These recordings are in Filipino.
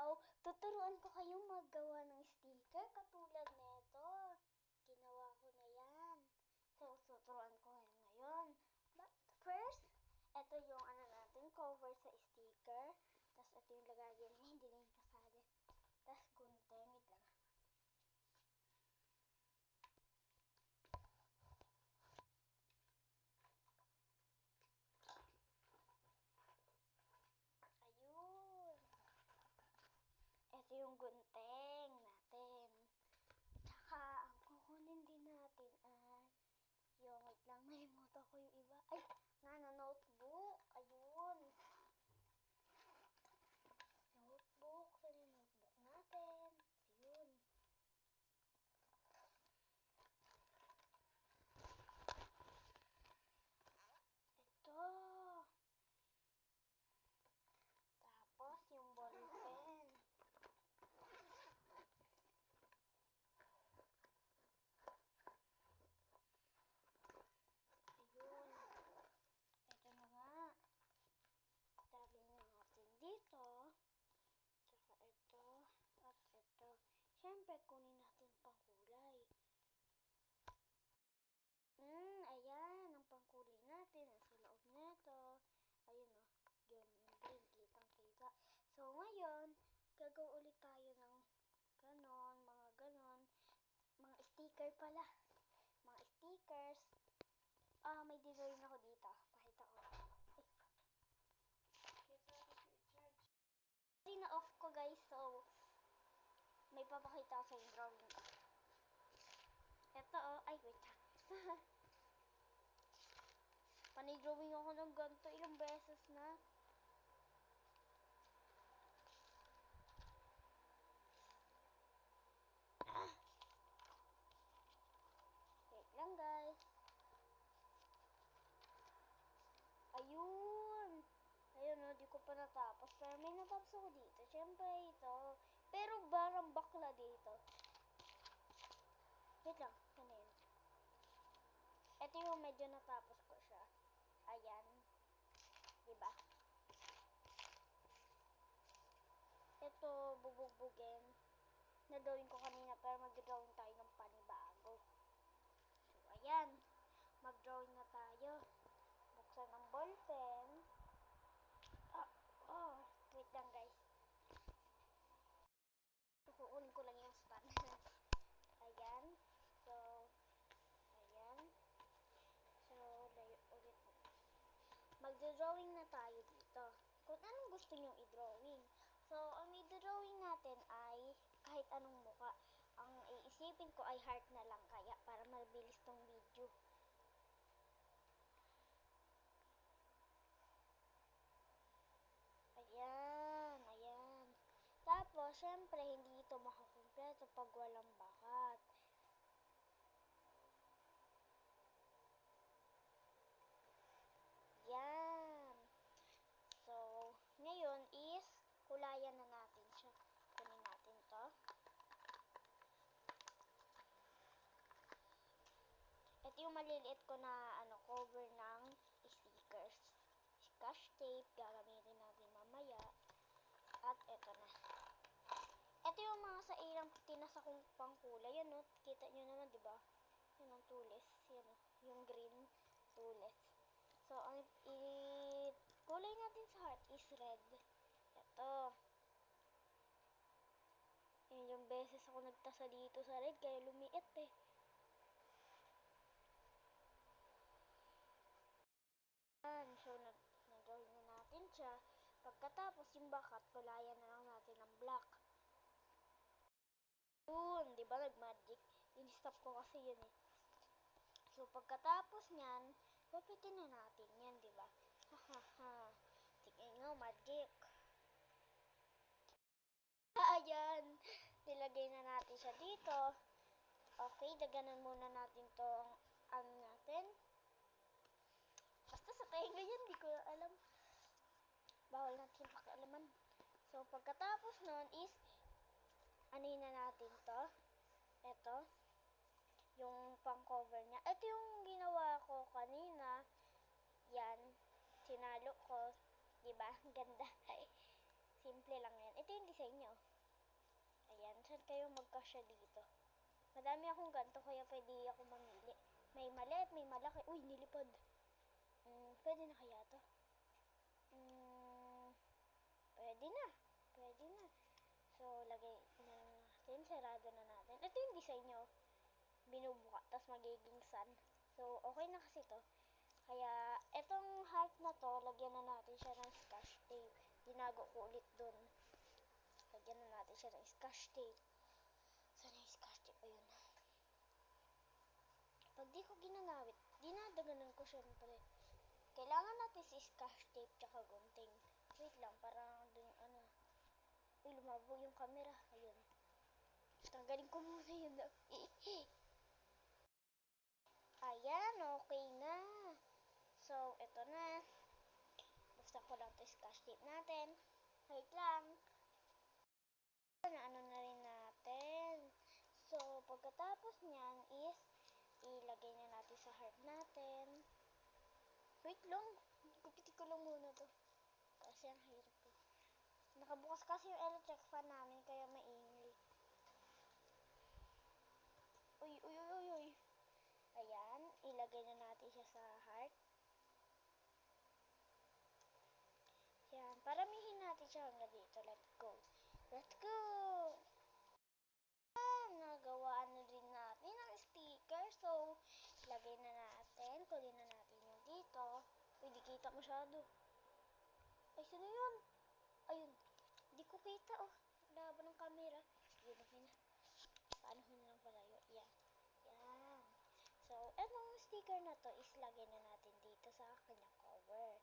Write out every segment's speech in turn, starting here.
Oh, tuturuan ko kayong maggawa ng sticker katulad nito. Ginawa ko na yan. So, tuturuan ko kayo ngayon. But first, ito yung ano natin, cover sa sticker. Tapos ito yung lagagyan niya, hindi na yung kasali. Tapos gunting, wait. Ayun. Ito yung gunting natin. Tsaka, ang kukunin din natin ay yung, wait lang, nalimutan ko yung iba. Ay, nga na notebook. Ayun. Notebook. Saan yung notebook natin? Ayun. Ito. Tapos, yung ballpen. Ayun. Ito na nga. Tabi na natin dito. Tsaka ito. At ito. Siyempre, kunin natin pangkulay. Hmm, ayan. Ang pangkulay natin. Nasa loob nito. Ayun o. Yun, yung green. Kitang kita. So, ngayon, gagawa ulit tayo ng ganon, mga ganon. Mga sticker pala. Mga stickers. Ah, may design ako dito. Pakita ko. Ay. Kasi na-off ko guys, so may papakita ko sa yung drawing ko. Ito oh, ay wait lang. Panay-drawing ako ng ganito ilang beses na. Ah. Wait lang guys. Ayun. Ayun, oh, di ko pa natapos. Pero may natapos ako dito. Siyempre, barang bakla dito. Wait lang. Ano? Ito yung medyo natapos ko siya. Ayan. Diba? Ito, bubugbugin. Na-drawing ko kanina, pero mag-drawing tayo ng panibago. So, ayan. Mag-drawing na tayo. Buksan ang ballpen. Ah, oh, wait lang guys. Kukunin ko lang yung stand. ayan. So, ayan. So, layo ulit. Magdodrawing na tayo dito. Kung anong gusto nyong i-drawing. So, ang i-drawing natin ay kahit anong muka. Ang iisipin ko ay heart na lang kaya para mabilis tong video. Ayan, ayan. Tapos, syempre, hindi ito makakumpleto pag walang bakat. Yan. So, ngayon is, kulayan na natin siya. Kunin natin to. Ito yung maliliit ko na ano cover ng stickers. Scotch tape, gagamitin natin mamaya. At ito na. Ito yung mga sa ilang tinasa kong pangkulay. Yan o, kita nyo naman, di ba? Yan ang tulis. Yan o, yung green tulis. So, ang kulay natin sa heart is red. Ito. Yan yung beses ako nagtasa dito sa red, kaya lumiit eh. Yan. So, nag nag-drawing na natin siya. Pagkatapos, yung bakat, kulayan na lang natin ng black. Yun, di ba nag-magic? In-stop ko kasi yun eh. So, pagkatapos niyan, papitin na natin yan, di ba? Hahaha. Tingnan nyo, magic. Ayan. Nilagay na natin siya dito. Okay, daganan muna natin tong ano natin. Basta sa tenga yan, di ko alam. Bawal natin pakialaman. So, pagkatapos nun is, anuhin na natin to. Ito. Yung pang cover niya. Ito yung ginawa ko kanina. Yan. Sinalo ko. Diba? Ganda. Simple lang yan. Ito yung design niya. oh. Ayan, saan kayo magkasya dito? Madami akong ganito, kaya pwede ako mamili. May maliit, may malaki. Uy, nilipad. Mm, pwede na kaya to? Pwede na. Pwede na. So, lagay na natin. Sarado na natin. Ito yung design nyo. Binubuka, tapos magiging sun. So, okay na kasi to. Kaya, etong heart na to, lagyan na natin siya ng scotch tape. Ginago ko ulit dun. Lagyan na natin siya ng scotch tape. Sana yung scotch tape? Ayun. Pag di ko ginagamit, dinadaganan ko syempre. Kailangan natin si scotch tape tsaka gunting. Wait lang, parang. Uy, lumabo yung camera. Ayun. Tanggalin ko muna yun. Ayan, okay na. So, eto na. Basta ko lang to scotch tape natin. Wait lang. Na ano na rin natin. So, pagkatapos niyan is, ilagay na natin sa heart natin. Wait lang. Kupitin ko lang muna to. Kasi ang hirap. Nakabukas kasi yung electric fan namin, kaya maingay. Uy, uy, uy, uy, uy. Ayan, ilagay na natin siya sa heart. Yan, paramihin natin siya hanggang dito. Let's go. Let's go! Ayan, nagawaan na rin natin ang sticker. So, lagay na natin. Kunin na natin yung dito. Uy, di kita masyado. Ay, sino yun? Kita, oh. Laban ng camera. Okay na. Paano na lang palayo? Yan. Yan. So, etong sticker na to is lagay na natin dito sa kanyang cover.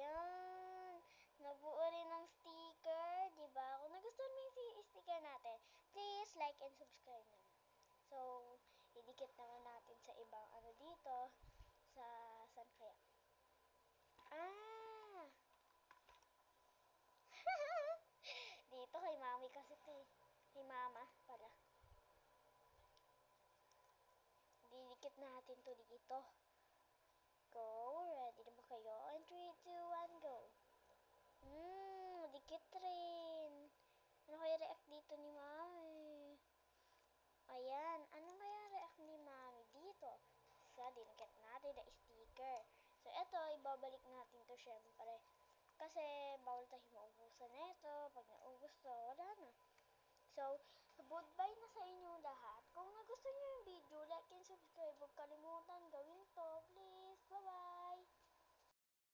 Yan. Nabuo rin ng sticker, ba? Kung nagustuhan mo yung sticker natin, please like and subscribe naman. So, idikit naman natin sa ibang ano dito. Sa, saan kaya? Ah! dito kay mami kasi ito eh. Kay mama pala. Didikit natin to dito. Go. Ready na ba kayo? In 3, 2, 1, go. Hmm, dikit rin. Ano kaya react dito ni mami? Ayan, ano kaya react ni mami dito? Sa dinakit natin na sticker. So, eto, ibabalik natin to syempre. Kasi, bawal tayo maubusan na ito. Pag naubos to, wala na. So, goodbye na sa inyo Kalimun